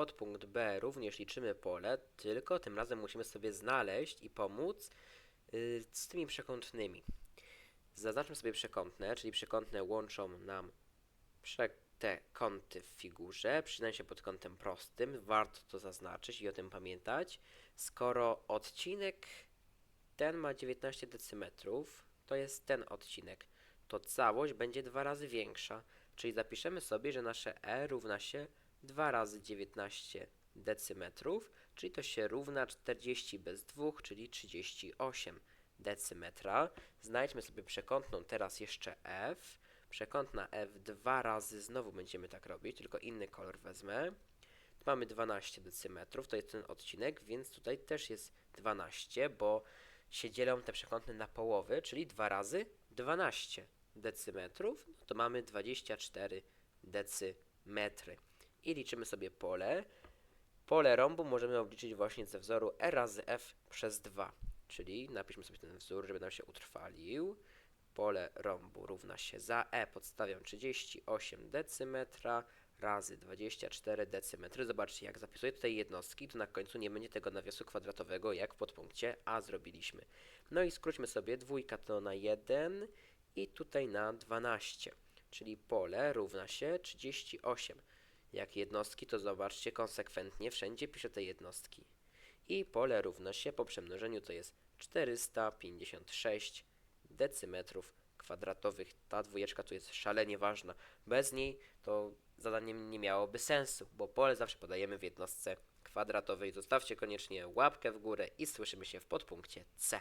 pod punkt B również liczymy pole, tylko tym razem musimy sobie znaleźć i pomóc y, z tymi przekątnymi. Zaznaczmy sobie przekątne, czyli przekątne łączą nam te kąty w figurze, przynajmniej się pod kątem prostym. Warto to zaznaczyć i o tym pamiętać. Skoro odcinek ten ma 19 decymetrów, to jest ten odcinek, to całość będzie dwa razy większa. Czyli zapiszemy sobie, że nasze E równa się 2 razy 19 decymetrów, czyli to się równa 40 bez 2, czyli 38 decymetra. Znajdźmy sobie przekątną teraz jeszcze F. Przekątna F dwa razy znowu będziemy tak robić, tylko inny kolor wezmę. Tu mamy 12 decymetrów, to jest ten odcinek, więc tutaj też jest 12, bo się dzielą te przekątne na połowy, czyli 2 razy 12 decymetrów, no to mamy 24 decymetry. I liczymy sobie pole. Pole rąbu możemy obliczyć właśnie ze wzoru E razy F przez 2, czyli napiszmy sobie ten wzór, żeby nam się utrwalił. Pole rąbu równa się za E podstawiam 38 decymetra razy 24 decymetry. Zobaczcie, jak zapisuję tutaj jednostki, to na końcu nie będzie tego nawiasu kwadratowego, jak w podpunkcie A zrobiliśmy. No i skróćmy sobie, dwójka to na 1 i tutaj na 12, czyli pole równa się 38. Jak jednostki, to zobaczcie, konsekwentnie wszędzie piszę te jednostki. I pole równa się po przemnożeniu to jest 456 decymetrów kwadratowych. Ta dwójeczka tu jest szalenie ważna. Bez niej to zadanie nie miałoby sensu, bo pole zawsze podajemy w jednostce kwadratowej. Zostawcie koniecznie łapkę w górę i słyszymy się w podpunkcie C.